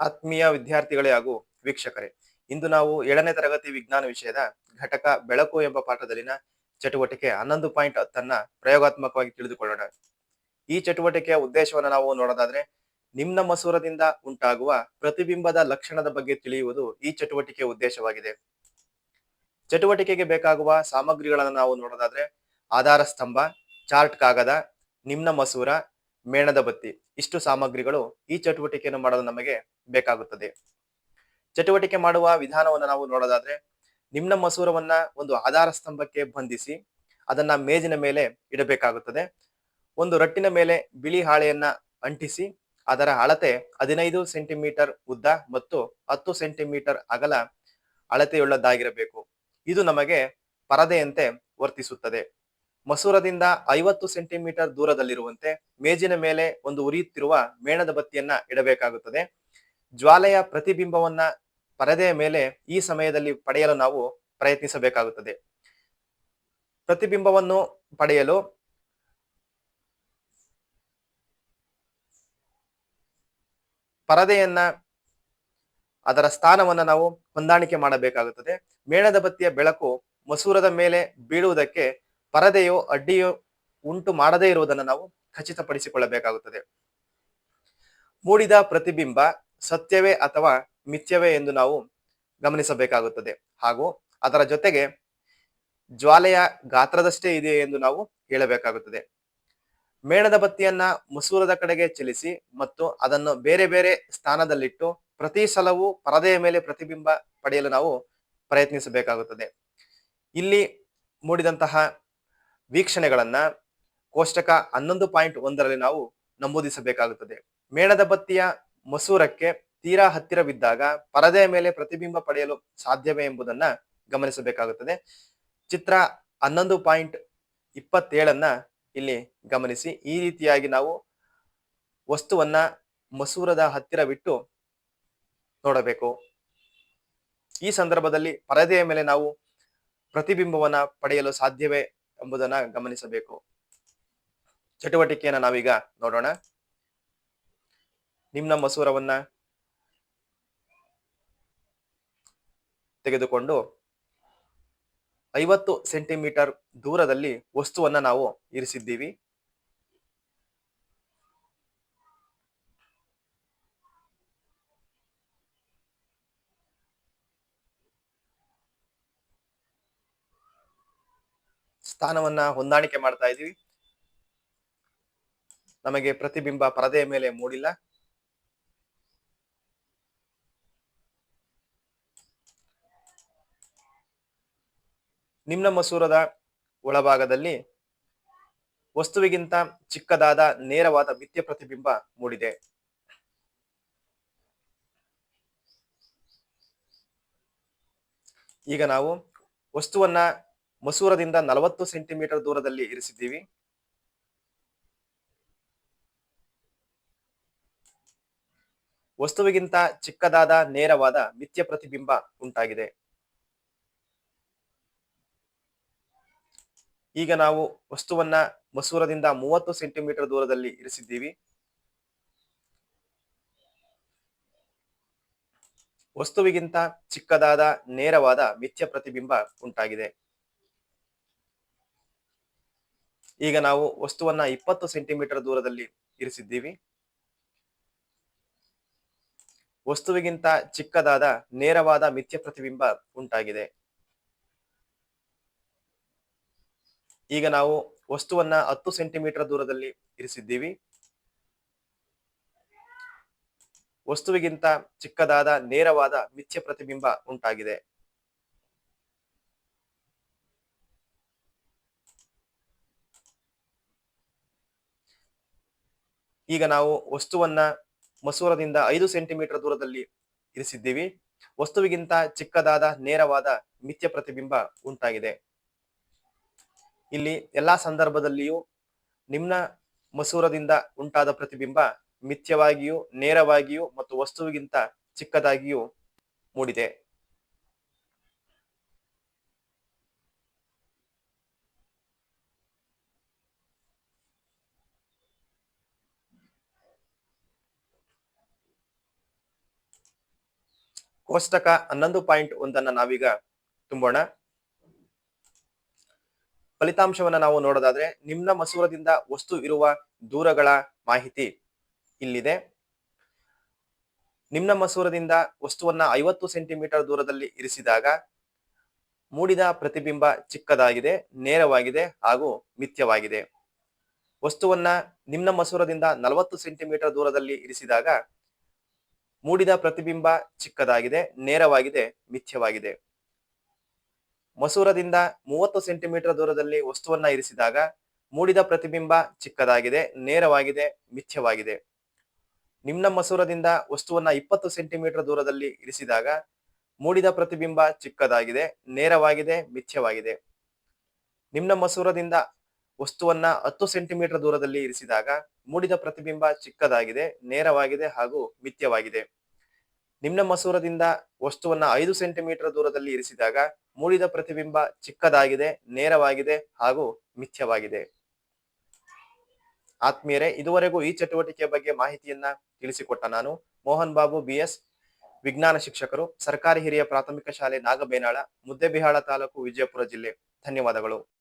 ಆತ್ಮೀಯ ವಿದ್ಯಾರ್ಥಿಗಳೇ ಹಾಗೂ ವೀಕ್ಷಕರೇ, ಇಂದು ನಾವು ಏಳನೇ ತರಗತಿ ವಿಜ್ಞಾನ ವಿಷಯದ ಘಟಕ ಬೆಳಕು ಎಂಬ ಪಾಠದಲ್ಲಿನ ಚಟುವಟಿಕೆ ಹನ್ನೊಂದು ಪಾಯಿಂಟ್ ಹತ್ತನ್ನ ಪ್ರಯೋಗಾತ್ಮಕವಾಗಿ ತಿಳಿದುಕೊಳ್ಳೋಣ. ಈ ಚಟುವಟಿಕೆಯ ಉದ್ದೇಶವನ್ನು ನಾವು ನೋಡೋದಾದ್ರೆ, ನಿಮ್ನ ಮಸೂರದಿಂದ ಉಂಟಾಗುವ ಪ್ರತಿಬಿಂಬದ ಲಕ್ಷಣದ ಬಗ್ಗೆ ತಿಳಿಯುವುದು ಈ ಚಟುವಟಿಕೆಯ ಉದ್ದೇಶವಾಗಿದೆ. ಚಟುವಟಿಕೆಗೆ ಬೇಕಾಗುವ ಸಾಮಗ್ರಿಗಳನ್ನು ನಾವು ನೋಡೋದಾದ್ರೆ, ಆಧಾರ ಸ್ತಂಭ, ಚಾರ್ಟ್ ಕಾಗದ, ನಿಮ್ನ ಮಸೂರ ಮೇಣದ ಬತ್ತಿ. ಇಷ್ಟು ಸಾಮಗ್ರಿಗಳು ಈ ಚಟುವಟಿಕೆಯನ್ನು ಮಾಡಲು ನಮಗೆ ಬೇಕಾಗುತ್ತದೆ. ಚಟುವಟಿಕೆ ಮಾಡುವ ವಿಧಾನವನ್ನು ನಾವು ನೋಡೋದಾದ್ರೆ, ನಿಮ್ನ ಮಸೂರವನ್ನ ಒಂದು ಆಧಾರ ಸ್ತಂಭಕ್ಕೆ ಬಂಧಿಸಿ, ಅದನ್ನ ಮೇಜಿನ ಮೇಲೆ ಇಡಬೇಕಾಗುತ್ತದೆ. ಒಂದು ರಟ್ಟಿನ ಮೇಲೆ ಬಿಳಿ ಹಾಳೆಯನ್ನ ಅಂಟಿಸಿ, ಅದರ ಅಳತೆ ಹದಿನೈದು ಸೆಂಟಿಮೀಟರ್ ಉದ್ದ ಮತ್ತು ಹತ್ತು ಸೆಂಟಿಮೀಟರ್ ಅಗಲ ಅಳತೆಯುಳ್ಳದ್ದಾಗಿರಬೇಕು. ಇದು ನಮಗೆ ಪರದೆಯಂತೆ ವರ್ತಿಸುತ್ತದೆ. ಮಸೂರದಿಂದ ಐವತ್ತು ಸೆಂಟಿಮೀಟರ್ ದೂರದಲ್ಲಿರುವಂತೆ ಮೇಜಿನ ಮೇಲೆ ಒಂದು ಉರಿಯುತ್ತಿರುವ ಮೇಣದ ಬತ್ತಿಯನ್ನ ಇಡಬೇಕಾಗುತ್ತದೆ. ಜ್ವಾಲೆಯ ಪ್ರತಿಬಿಂಬವನ್ನ ಪರದೆಯ ಮೇಲೆ ಈ ಸಮಯದಲ್ಲಿ ಪಡೆಯಲು ನಾವು ಪ್ರಯತ್ನಿಸಬೇಕಾಗುತ್ತದೆ. ಪ್ರತಿಬಿಂಬವನ್ನು ಪಡೆಯಲು ಪರದೆಯನ್ನ ಅದರ ಸ್ಥಾನವನ್ನು ನಾವು ಹೊಂದಾಣಿಕೆ ಮಾಡಬೇಕಾಗುತ್ತದೆ. ಮೇಣದ ಬತ್ತಿಯ ಬೆಳಕು ಮಸೂರದ ಮೇಲೆ ಬೀಳುವುದಕ್ಕೆ ಪರದೆಯು ಅಡ್ಡಿಯೋ ಉಂಟು ಮಾಡದೇ ಇರುವುದನ್ನು ನಾವು ಖಚಿತಪಡಿಸಿಕೊಳ್ಳಬೇಕಾಗುತ್ತದೆ. ಮೂಡಿದ ಪ್ರತಿಬಿಂಬ ಸತ್ಯವೇ ಅಥವಾ ಮಿಥ್ಯವೇ ಎಂದು ನಾವು ಗಮನಿಸಬೇಕಾಗುತ್ತದೆ. ಹಾಗೂ ಅದರ ಜೊತೆಗೆ ಜ್ವಾಲೆಯ ಗಾತ್ರದಷ್ಟೇ ಇದೆ ಎಂದು ನಾವು ಹೇಳಬೇಕಾಗುತ್ತದೆ. ಮೇಣದ ಬತ್ತಿಯನ್ನ ಮಸೂರದ ಕಡೆಗೆ ಚಲಿಸಿ ಮತ್ತು ಅದನ್ನು ಬೇರೆ ಬೇರೆ ಸ್ಥಾನದಲ್ಲಿಟ್ಟು ಪ್ರತಿ ಸಲವೂ ಪರದೆಯ ಮೇಲೆ ಪ್ರತಿಬಿಂಬ ಪಡೆಯಲು ನಾವು ಪ್ರಯತ್ನಿಸಬೇಕಾಗುತ್ತದೆ. ಇಲ್ಲಿ ಮೂಡಿದಂತಹ ವೀಕ್ಷಣೆಗಳನ್ನ ಕೋಷ್ಟಕ ಹನ್ನೊಂದು ಪಾಯಿಂಟ್ ಒಂದರಲ್ಲಿ ನಾವು ನಮೂದಿಸಬೇಕಾಗುತ್ತದೆ. ಮೇಣದ ಬತ್ತಿಯ ಮಸೂರಕ್ಕೆ ತೀರಾ ಹತ್ತಿರವಿದ್ದಾಗ ಪರದೆಯ ಮೇಲೆ ಪ್ರತಿಬಿಂಬ ಪಡೆಯಲು ಸಾಧ್ಯವೇ ಎಂಬುದನ್ನ ಗಮನಿಸಬೇಕಾಗುತ್ತದೆ. ಚಿತ್ರ ಹನ್ನೊಂದು ಪಾಯಿಂಟ್ ಇಪ್ಪತ್ತೇಳನ್ನ ಇಲ್ಲಿ ಗಮನಿಸಿ. ಈ ರೀತಿಯಾಗಿ ನಾವು ವಸ್ತುವನ್ನ ಮಸೂರದ ಹತ್ತಿರವಿಟ್ಟು ನೋಡಬೇಕು. ಈ ಸಂದರ್ಭದಲ್ಲಿ ಪರದೆಯ ಮೇಲೆ ನಾವು ಪ್ರತಿಬಿಂಬವನ್ನ ಪಡೆಯಲು ಸಾಧ್ಯವೇ ಎಂಬುದನ್ನ ಗಮನಿಸಬೇಕು. ಚಟುವಟಿಕೆಯನ್ನ ನಾವೀಗ ನೋಡೋಣ. ನಿಮ್ನ ಮಸೂರವನ್ನ ತೆಗೆದುಕೊಂಡು ಐವತ್ತು ಸೆಂಟಿಮೀಟರ್ ದೂರದಲ್ಲಿ ವಸ್ತುವನ್ನ ನಾವು ಇರಿಸಿದ್ದೀವಿ. ಸ್ಥಾನವನ್ನ ಹೊಂದಾಣಿಕೆ ಮಾಡ್ತಾ ಇದೀವಿ ನಮಗೆ ಪ್ರತಿಬಿಂಬ ಪರದೆಯ ಮೇಲೆ ಮೂಡಿಲ್ಲ. ನಿಮ್ನ ಮಸೂರದ ಒಳಭಾಗದಲ್ಲಿ ವಸ್ತುವಿಗಿಂತ ಚಿಕ್ಕದಾದ ನೇರವಾದ ಮಿಥ್ಯ ಪ್ರತಿಬಿಂಬ ಮೂಡಿದೆ. ಈಗ ನಾವು ವಸ್ತುವನ್ನ ಮಸೂರದಿಂದ ನಲವತ್ತು ಸೆಂಟಿಮೀಟರ್ ದೂರದಲ್ಲಿ ಇರಿಸಿದ್ದೀವಿ. ವಸ್ತುವಿಗಿಂತ ಚಿಕ್ಕದಾದ ನೇರವಾದ ಮಿಥ್ಯ ಪ್ರತಿಬಿಂಬ ಉಂಟಾಗಿದೆ. ಈಗ ನಾವು ವಸ್ತುವನ್ನ ಮಸೂರದಿಂದ ಮೂವತ್ತು ಸೆಂಟಿಮೀಟರ್ ದೂರದಲ್ಲಿ ಇರಿಸಿದ್ದೀವಿ. ವಸ್ತುವಿಗಿಂತ ಚಿಕ್ಕದಾದ ನೇರವಾದ ಮಿಥ್ಯ ಪ್ರತಿಬಿಂಬ ಉಂಟಾಗಿದೆ. ಈಗ ನಾವು ವಸ್ತುವನ್ನ ಇಪ್ಪತ್ತು ಸೆಂಟಿಮೀಟರ್ ದೂರದಲ್ಲಿ ಇರಿಸಿದ್ದೀವಿ. ವಸ್ತುವಿಗಿಂತ ಚಿಕ್ಕದಾದ ನೇರವಾದ ಮಿಥ್ಯ ಪ್ರತಿಬಿಂಬ ಉಂಟಾಗಿದೆ. ಈಗ ನಾವು ವಸ್ತುವನ್ನ ಹತ್ತು ಸೆಂಟಿಮೀಟರ್ ದೂರದಲ್ಲಿ ಇರಿಸಿದ್ದೀವಿ. ವಸ್ತುವಿಗಿಂತ ಚಿಕ್ಕದಾದ ನೇರವಾದ ಮಿಥ್ಯ ಪ್ರತಿಬಿಂಬ ಉಂಟಾಗಿದೆ. ಈಗ ನಾವು ವಸ್ತುವನ್ನ ಮಸೂರದಿಂದ ಐದು ಸೆಂಟಿಮೀಟರ್ ದೂರದಲ್ಲಿ ಇರಿಸಿದ್ದೀವಿ. ವಸ್ತುವಿಗಿಂತ ಚಿಕ್ಕದಾದ, ನೇರವಾದ ಮಿಥ್ಯ ಪ್ರತಿಬಿಂಬ ಉಂಟಾಗಿದೆ. ಇಲ್ಲಿ ಎಲ್ಲಾ ಸಂದರ್ಭದಲ್ಲಿಯೂ ನಿಮ್ನ ಮಸೂರದಿಂದ ಉಂಟಾದ ಪ್ರತಿಬಿಂಬ ಮಿಥ್ಯವಾಗಿಯೂ, ನೇರವಾಗಿಯೂ ಮತ್ತು ವಸ್ತುವಿಗಿಂತ ಚಿಕ್ಕದಾಗಿಯೂ ಮೂಡಿದೆ. ಕೋಷ್ಟಕ ಹನ್ನೊಂದು ಪಾಯಿಂಟ್ ಒಂದನ್ನ ನಾವೀಗ ತುಂಬೋಣ. ಫಲಿತಾಂಶವನ್ನ ನಾವು ನೋಡೋದಾದ್ರೆ ನಿಮ್ನ ಮಸೂರದಿಂದ ವಸ್ತು ಇರುವ ದೂರಗಳ ಮಾಹಿತಿ ಇಲ್ಲಿದೆ. ನಿಮ್ನ ಮಸೂರದಿಂದ ವಸ್ತುವನ್ನ ಐವತ್ತು ಸೆಂಟಿಮೀಟರ್ ದೂರದಲ್ಲಿ ಇರಿಸಿದಾಗ ಮೂಡಿದ ಪ್ರತಿಬಿಂಬ ಚಿಕ್ಕದಾಗಿದೆ, ನೇರವಾಗಿದೆ ಹಾಗೂ ಮಿಥ್ಯವಾಗಿದೆ. ವಸ್ತುವನ್ನ ನಿಮ್ನ ಮಸೂರದಿಂದ ನಲವತ್ತು ಸೆಂಟಿಮೀಟರ್ ದೂರದಲ್ಲಿ ಇರಿಸಿದಾಗ ಮೂಡಿದ ಪ್ರತಿಬಿಂಬ ಚಿಕ್ಕದಾಗಿದೆ, ನೇರವಾಗಿದೆ, ಮಿಥ್ಯವಾಗಿದೆ. ಮಸೂರದಿಂದ ಮೂವತ್ತು ಸೆಂಟಿಮೀಟರ್ ದೂರದಲ್ಲಿ ವಸ್ತುವನ್ನ ಇರಿಸಿದಾಗ ಮೂಡಿದ ಪ್ರತಿಬಿಂಬ ಚಿಕ್ಕದಾಗಿದೆ, ನೇರವಾಗಿದೆ, ಮಿಥ್ಯವಾಗಿದೆ. ನಿಮ್ನ ಮಸೂರದಿಂದ ವಸ್ತುವನ್ನ ಇಪ್ಪತ್ತು ಸೆಂಟಿಮೀಟರ್ ದೂರದಲ್ಲಿ ಇರಿಸಿದಾಗ ಮೂಡಿದ ಪ್ರತಿಬಿಂಬ ಚಿಕ್ಕದಾಗಿದೆ, ನೇರವಾಗಿದೆ, ಮಿಥ್ಯವಾಗಿದೆ. ನಿಮ್ನ ಮಸೂರದಿಂದ ವಸ್ತುವನ್ನ ಹತ್ತು ಸೆಂಟಿಮೀಟರ್ ದೂರದಲ್ಲಿ ಇರಿಸಿದಾಗ ಮೂಡಿದ ಪ್ರತಿಬಿಂಬ ಚಿಕ್ಕದಾಗಿದೆ, ನೇರವಾಗಿದೆ ಹಾಗೂ ಮಿಥ್ಯವಾಗಿದೆ ನಿಮ್ನ ಮಸೂರದಿಂದ ವಸ್ತುವನ್ನ ಐದು ಸೆಂಟಿಮೀಟರ್ ದೂರದಲ್ಲಿ ಇರಿಸಿದಾಗ ಮೂಡಿದ ಪ್ರತಿಬಿಂಬ ಚಿಕ್ಕದಾಗಿದೆ, ನೇರವಾಗಿದೆ ಹಾಗೂ ಮಿಥ್ಯವಾಗಿದೆ. ಆತ್ಮೀಯರೇ, ಇದುವರೆಗೂ ಈ ಚಟುವಟಿಕೆಯ ಬಗ್ಗೆ ಮಾಹಿತಿಯನ್ನ ತಿಳಿಸಿಕೊಟ್ಟ ನಾನು ಮೋಹನ್ ಬಾಬು, ಬಿಎಸ್ ವಿಜ್ಞಾನ ಶಿಕ್ಷಕರು, ಸರ್ಕಾರಿ ಹಿರಿಯ ಪ್ರಾಥಮಿಕ ಶಾಲೆ ನಾಗಬೇನಾಳ, ಮುದ್ದೆಬಿಹಾಳ ತಾಲೂಕು ವಿಜಯಪುರ ಜಿಲ್ಲೆ. ಧನ್ಯವಾದಗಳು.